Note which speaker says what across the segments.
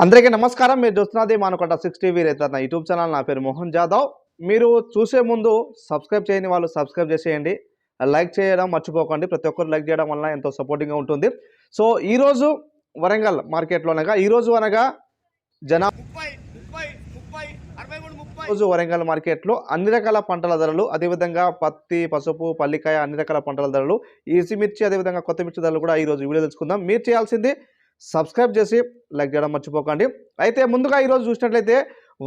Speaker 1: అందరికీ నమస్కారం. మీరు చూస్తున్నది మానకొండ సిక్స్ టీవీ రైతు నా యూట్యూబ్ ఛానల్. నా పేరు మోహన్ జాదవ్. మీరు చూసే ముందు సబ్స్క్రైబ్ చేయని వాళ్ళు సబ్స్క్రైబ్ చేసేయండి. లైక్ చేయడం మర్చిపోకండి. ప్రతి ఒక్కరు లైక్ చేయడం వల్ల ఎంతో సపోర్టింగ్గా ఉంటుంది. సో ఈరోజు వరంగల్ మార్కెట్లో అనగా ఈరోజు అనగా జనా
Speaker 2: ముప్పై ముప్పై ముప్పై అరవై మూడు ముప్పై.
Speaker 1: రోజు వరంగల్ మార్కెట్లో అన్ని రకాల పంటల ధరలు అదేవిధంగా పత్తి పసుపు పల్లికాయ అన్ని రకాల పంటల ధరలు ఈసి మిర్చి అదేవిధంగా కొత్త మిర్చి ధరలు కూడా ఈరోజు వీడియో తెలుసుకుందాం. మీరు చేయాల్సింది సబ్స్క్రైబ్ చేసి లైక్ చేయడం మర్చిపోకండి. అయితే ముందుగా ఈరోజు చూసినట్లయితే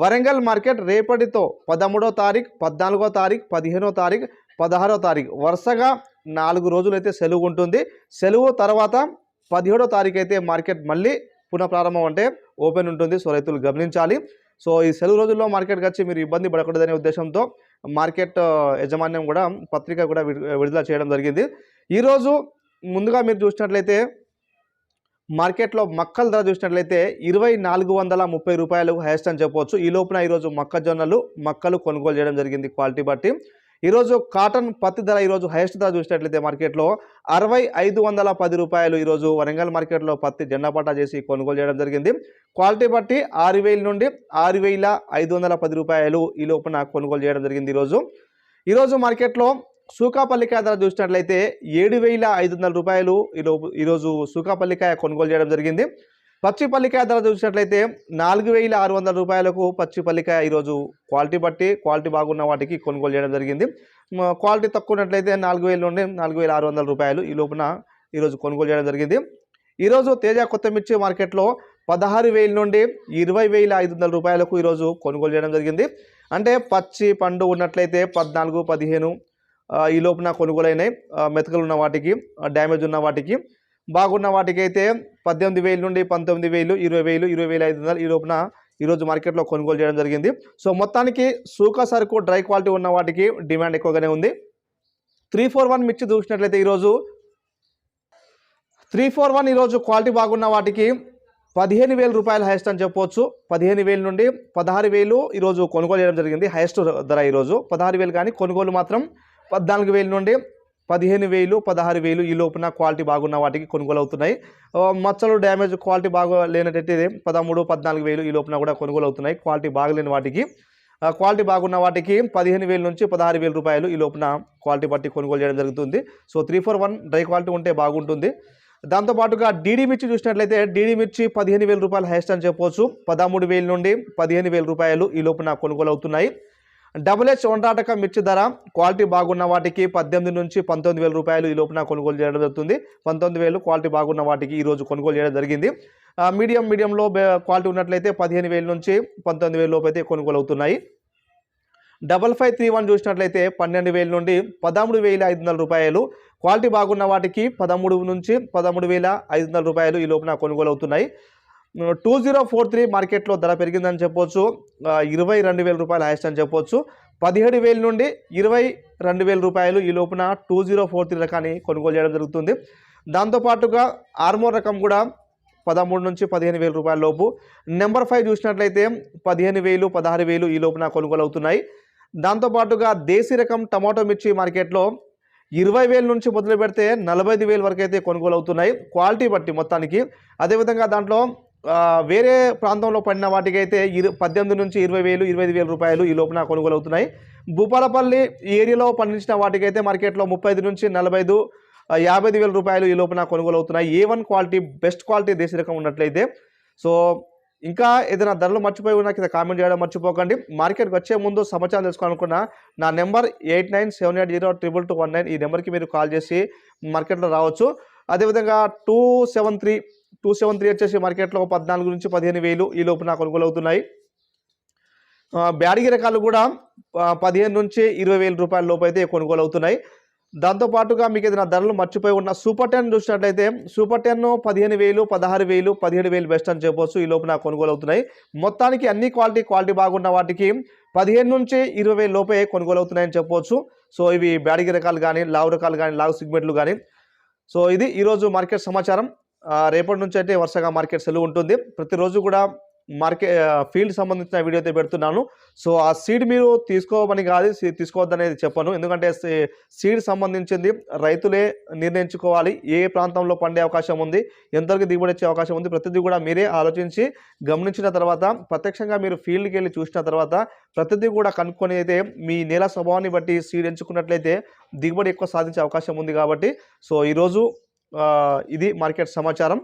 Speaker 1: వరంగల్ మార్కెట్ రేపటితో పదమూడో తారీఖు పద్నాలుగో తారీఖు పదిహేనో తారీఖు పదహారో తారీఖు వరుసగా నాలుగు రోజులు అయితే సెలవు ఉంటుంది. సెలవు తర్వాత పదిహేడో తారీఖు అయితే మార్కెట్ మళ్ళీ పునః ప్రారంభం అంటే ఓపెన్ ఉంటుంది. సో రైతులు గమనించాలి. సో ఈ సెలవు రోజుల్లో మార్కెట్కి వచ్చి మీరు ఇబ్బంది పడకూడదనే ఉద్దేశంతో మార్కెట్ యజమాన్యం యాజమాన్యం కూడా పత్రిక కూడా విడుదల చేయడం జరిగింది. ఈరోజు ముందుగా మీరు చూసినట్లయితే మార్కెట్లో మక్కల ధర చూసినట్లయితే ఇరవై నాలుగు వందల ముప్పై రూపాయలు హైయెస్ట్ అని చెప్పవచ్చు. ఈ లోపున ఈరోజు మొక్కజొన్నలు మక్కలు కొనుగోలు చేయడం జరిగింది క్వాలిటీ బట్టి. ఈరోజు కాటన్ పత్తి ధర ఈరోజు హైయెస్ట్ ధర చూసినట్లయితే మార్కెట్లో అరవై ఐదు వందల పది రూపాయలు ఈరోజు వరంగల్ మార్కెట్లో పత్తి జెండా పట్టా చేసి కొనుగోలు చేయడం జరిగింది. క్వాలిటీ బట్టి ఆరు వేల నుండి ఆరు వేల ఐదు వందల పది రూపాయలు ఈ లోపున కొనుగోలు చేయడం జరిగింది ఈరోజు. ఈరోజు మార్కెట్లో సూకాపల్లికాయ ధర చూసినట్లయితే ఏడు వేల ఐదు వందల రూపాయలు ఈలోపు ఈరోజు సూకాపల్లికాయ కొనుగోలు చేయడం జరిగింది. పచ్చి పల్లికాయ ధర చూసినట్లయితే నాలుగు వేల ఆరు వందల రూపాయలకు పచ్చి పల్లికాయ ఈరోజు క్వాలిటీ బట్టి క్వాలిటీ బాగున్న వాటికి కొనుగోలు చేయడం జరిగింది. క్వాలిటీ తక్కువ ఉన్నట్లయితే నాలుగు వేల నుండి నాలుగు వేల ఆరు వందల రూపాయలు ఈ లోపున ఈరోజు కొనుగోలు చేయడం జరిగింది. ఈరోజు తేజ కొత్త మిర్చి మార్కెట్లో పదహారు వేల నుండి ఇరవై వేల ఐదు వందల రూపాయలకు ఈరోజు కొనుగోలు చేయడం జరిగింది. అంటే పచ్చి పండు ఉన్నట్లయితే పద్నాలుగు పదిహేను ఈ లోపున కొనుగోలైనాయి. ఆ, మెతకలు ఉన్న వాటికి డ్యామేజ్ ఉన్న వాటికి. బాగున్న వాటికి అయితే పద్దెనిమిది వేలు నుండి పంతొమ్మిది వేలు ఇరవై వేలు ఇరవై వేల ఐదు వందలు ఈ లోపున ఈరోజు మార్కెట్లో కొనుగోలు చేయడం జరిగింది. సో మొత్తానికి సూకా సరుకు డ్రై క్వాలిటీ ఉన్న వాటికి డిమాండ్ ఎక్కువగానే ఉంది. త్రీ ఫోర్ వన్ మిర్చి చూసినట్లయితే ఈరోజు త్రీ ఫోర్ వన్ ఈరోజు క్వాలిటీ బాగున్న వాటికి పదిహేను వేల రూపాయలు హైయెస్ట్ అని చెప్పవచ్చు పదిహేను వేల నుండి పదహారు వేలు ఈరోజు కొనుగోలు చేయడం జరిగింది. హైయెస్ట్ ధర ఈరోజు. పదహారు వేలు కానీ కొనుగోలు మాత్రం పద్నాలుగు వేల నుండి పదిహేను వేలు పదహారు వేలు ఈ లోపున క్వాలిటీ బాగున్న వాటికి కొనుగోలు అవుతున్నాయి మచ్చలు డ్యామేజ్ క్వాలిటీ బాగా లేనట్టయితే పదమూడు పద్నాలుగు వేలు ఈ లోపున కూడా కొనుగోలు అవుతున్నాయి క్వాలిటీ బాగలేని వాటికి. క్వాలిటీ బాగున్న వాటికి పదిహేను వేల నుంచి పదహారు వేల రూపాయలు ఈ లోపున క్వాలిటీ బట్టి కొనుగోలు చేయడం జరుగుతుంది. So three four one dry quality ఉంటే బాగుంటుంది. దాంతోపాటుగా డీడీ మిర్చి చూసినట్లయితే డీడీ మిర్చి పదిహేను వేల రూపాయలు హైయెస్ట్ అని చెప్పవచ్చు పదమూడు వేల నుండి పదిహేను వేల రూపాయలు ఈ లోపున కొనుగోలు అవుతున్నాయి డబుల్ హెచ్ వండాటక మిర్చి ధర క్వాలిటీ బాగున్న వాటికి పద్దెనిమిది నుంచి పంతొమ్మిది వేల రూపాయలు ఈ లోపున కొనుగోలు చేయడం జరుగుతుంది. పంతొమ్మిది వేలు క్వాలిటీ బాగున్న వాటికి ఈ రోజు కొనుగోలు చేయడం జరిగింది. మీడియం మీడియంలో క్వాలిటీ ఉన్నట్లయితే పదిహేను వేల నుంచి పంతొమ్మిది వేల లోపు అయితే కొనుగోలు అవుతున్నాయి. డబల్ ఫైవ్ త్రీ వన్ చూసినట్లయితే పన్నెండు వేల నుండి పదమూడు వేల ఐదు వందల రూపాయలు క్వాలిటీ బాగున్న వాటికి పదమూడు నుంచి పదమూడు వేల ఐదు వందల రూపాయలు ఈ లోపున కొనుగోలు అవుతున్నాయి. టూ జీరో ఫోర్ త్రీ మార్కెట్లో ధర పెరిగిందని చెప్పొచ్చు. ఇరవై రెండు వేల రూపాయలు హైయెస్ట్ అని చెప్పొచ్చు. పదిహేడు వేల నుండి ఇరవై రెండు వేల రూపాయలు ఈ లోపున టూ జీరో ఫోర్ త్రీ రకాన్ని కొనుగోలు చేయడం జరుగుతుంది. దాంతోపాటుగా ఆర్మోర్ రకం కూడా పదమూడు నుంచి పదిహేను వేల రూపాయల లోపు. నెంబర్ ఫైవ్ చూసినట్లయితే పదిహేను వేలు పదహారు వేలు ఈ లోపున కొనుగోలు అవుతున్నాయి. దాంతోపాటుగా దేశీ రకం టమాటో మిర్చి మార్కెట్లో ఇరవై వేల నుంచి మొదలు పెడితే నలభై ఐదు వేల వరకు అయితే కొనుగోలు అవుతున్నాయి. క్వాలిటీ బట్టి మొత్తానికి. అదేవిధంగా దాంట్లో వేరే ప్రాంతంలో పడిన వాటికైతే ఇరు పద్దెనిమిది నుంచి ఇరవై వేలు ఇరవై ఐదు వేల రూపాయలు ఈ లోపున కొనుగోలు అవుతున్నాయి భూపాలపల్లి ఏరియాలో పండించిన వాటికైతే మార్కెట్లో ముప్పై ఐదు నుంచి నలభై ఐదు యాభై ఐదు వేల రూపాయలు ఈ లోపున కొనుగోలు అవుతున్నాయి A one quality best quality దేశీ రకం ఉన్నట్లయితే. సో ఇంకా ఏదైనా ధరలు మర్చిపోయి ఉన్నా కింద కామెంట్ చేయడం మర్చిపోకండి. మార్కెట్కి వచ్చే ముందు సమాచారం తెలుసుకోవాలనుకున్నా నా number eight nine seven eight zero triple two one nine ఈ నెంబర్కి మీరు కాల్ చేసి మార్కెట్లో రావచ్చు. అదేవిధంగా two seven three two seven three వచ్చేసి మార్కెట్లో పద్నాలుగు నుంచి పదిహేను వేలు ఈ లోపున కొనుగోలు అవుతున్నాయి బ్యాడిగి రకాలు కూడా పదిహేను నుంచి ఇరవై వేల రూపాయల లోపు అయితే కొనుగోలు అవుతున్నాయి దాంతోపాటుగా మీకు ఏదైనా ధరలు మర్చిపోయి ఉన్న సూపర్ టెన్ చూసినట్లయితే సూపర్ టెన్ పదిహేను వేలు పదహారు వేలు పదిహేడు వేలు బెస్ట్ అని చెప్పొచ్చు. ఈ లోపున కొనుగోలు అవుతున్నాయి మొత్తానికి అన్ని క్వాలిటీ క్వాలిటీ బాగున్న వాటికి పదిహేను నుంచి ఇరవై వేల లోపే కొనుగోలు అవుతున్నాయని చెప్పొచ్చు. సో ఇవి బ్యాడిగి రకాలు కానీ లావు రకాలు కానీ లావు సిగ్మెంట్లు కానీ. సో ఇది ఈరోజు మార్కెట్ సమాచారం. రేపటి నుంచి అయితే వరుసగా మార్కెట్ సెలవు ఉంటుంది. ప్రతిరోజు కూడా మార్కెట్ ఫీల్డ్ సంబంధించిన వీడియో అయితే పెడుతున్నాను. సో ఆ సీడ్ మీరు తీసుకోమని కాదు సీ- తీసుకోవద్దనేది చెప్పను. ఎందుకంటే సీడ్ సంబంధించింది రైతులే నిర్ణయించుకోవాలి. ఏ ప్రాంతంలో పండే అవకాశం ఉంది ఎంతవరకు దిగుబడి వచ్చే అవకాశం ఉంది ప్రతిదీ కూడా మీరే ఆలోచించి గమనించిన తర్వాత ప్రత్యక్షంగా మీరు ఫీల్డ్కి వెళ్ళి చూసిన తర్వాత ప్రతిదీ కూడా కనుక్కొని అయితే మీ నేల స్వభావాన్ని బట్టి సీడ్ ఎంచుకున్నట్లయితే దిగుబడి ఎక్కువ సాధించే అవకాశం ఉంది కాబట్టి సో ఈరోజు ఇది మార్కెట్ సమాచారం.